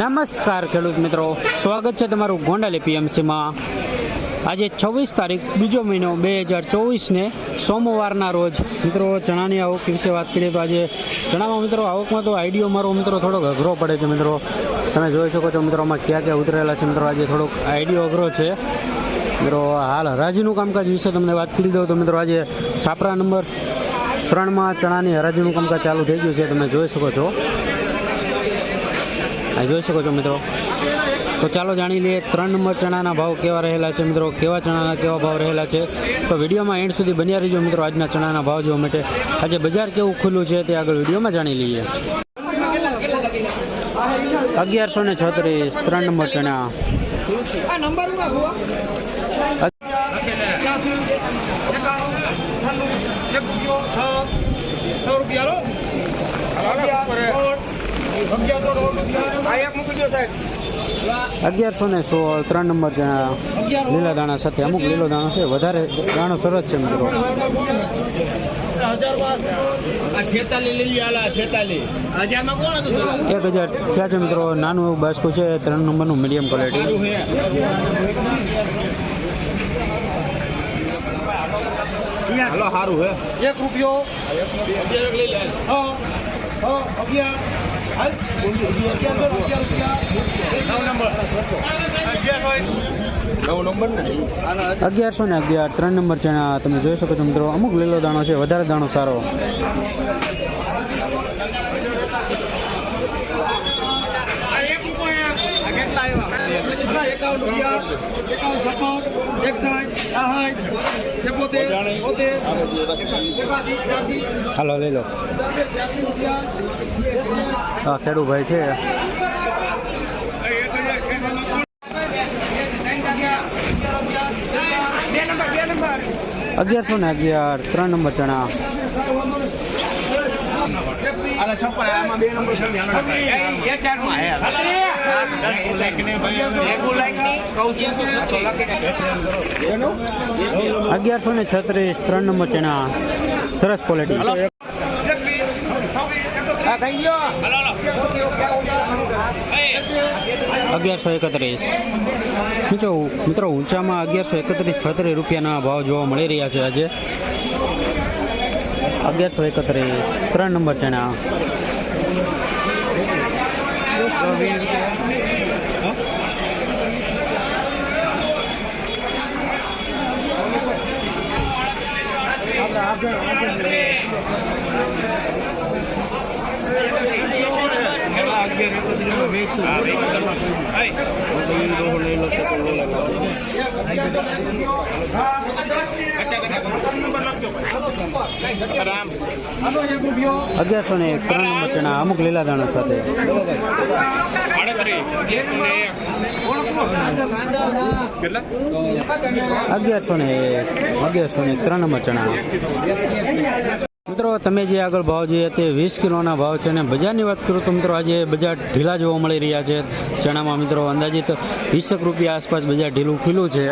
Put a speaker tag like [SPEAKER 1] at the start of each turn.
[SPEAKER 1] નમસ્કાર ખેડૂત મિત્રો. સ્વાગત છે તમારું ગોંડલ એપીએમસીમાં. આજે છવ્વીસ તારીખ, બીજો મહિનો બે હજાર ચોવીસને સોમવારના રોજ. મિત્રો, ચણાની આવક વિશે વાત કરીએ તો આજે ચણામાં મિત્રો, આવકમાં તો આઈડિયો મારો મિત્રો થોડોક અઘરો પડે છે મિત્રો. તમે જોઈ શકો છો મિત્રો, આમાં ક્યાં ક્યાં ઉતરેલા છે મિત્રો, આજે થોડોક આઈડિયો અઘરો છે. મિત્રો, હાલ હરાજીનું કામકાજ વિશે તમને વાત કરી દઉં તો મિત્રો, આજે છાપરા નંબર ત્રણમાં ચણાની હરાજીનું કામકાજ ચાલુ થઈ ગયું છે, તમે જોઈ શકો છો. આ જોઈ શકો છો મિત્રો. તો ચાલો જાણી લઈએ ત્રણ નંબર ચણાના ભાવ કેવા રહેલા છે મિત્રો? કેવા ચણાના કેવા ભાવ રહેલા છે? તો વિડીયોમાં એન્ડ સુધી બન્યા રહીજો મિત્રો આજના ચણાના ભાવ જોવા માટે. આજે બજાર કેવું ખુલ્લું છે તે આગળ વિડીયોમાં જાણી લઈએ. અગિયારસો ને છત્રીસ, ત્રણ નંબર ચણા. અગિયારસો ને સોળ ત્રણ નંબર લીલા દાણા સાથે. અમુક લીલો દાણો છે વધારે દાણો સરસ છે મિત્રો. એક હજાર થયા છે મિત્રો નાનું એવું બાસ્કું છે ત્રણ નંબરનું મીડિયમ ક્વોલિટી
[SPEAKER 2] હાલો સારું હે.
[SPEAKER 3] એક રૂપિયો. અગિયાર. અગિયારસો
[SPEAKER 2] ને
[SPEAKER 1] અગિયાર, ત્રણ નંબર ચણા તમે જોઈ શકો છો મિત્રો. અમુક લીલો દાણો છે, વધારે દાણો સારો.
[SPEAKER 3] એકાવન રૂપિયા, એકાવન
[SPEAKER 1] હાલો લઈ લો. હા ખેડૂભાઈ છે. અગિયારસો ને અગિયાર ત્રણ નંબર ચણા.
[SPEAKER 2] છપ્પન આમાં બે નંબર છે
[SPEAKER 1] અગિયારસો ને છત્રીસ ત્રણ નંબર ચણા સરસ ક્વોલિટી અગિયારસો એકત્રીસ. મિત્રો મિત્રો ઊંચામાં અગિયારસો એકત્રીસ છત્રીસ રૂપિયાના ભાવ જોવા મળી રહ્યા છે આજે. અગિયારસો એકત્રીસ ત્રણ નંબર ચણા અગિયારસો ને ત્રણ નંબર ચણા અમુક લીલા દાણા સાથે અગિયારસો ને અગિયારસો ને ત્રણ નંબર ચણા મિત્રો તમે જે આગળ ભાવ જોઈએ તે વીસ કિલોના ભાવ છે અને બજારની વાત કરું તો મિત્રો આજે બજાર ઢીલા જોવા મળી રહ્યા છે. ચણામાં મિત્રો અંદાજિત વીસેક રૂપિયા આસપાસ બજાર ઢીલું ખુલ્લું છે.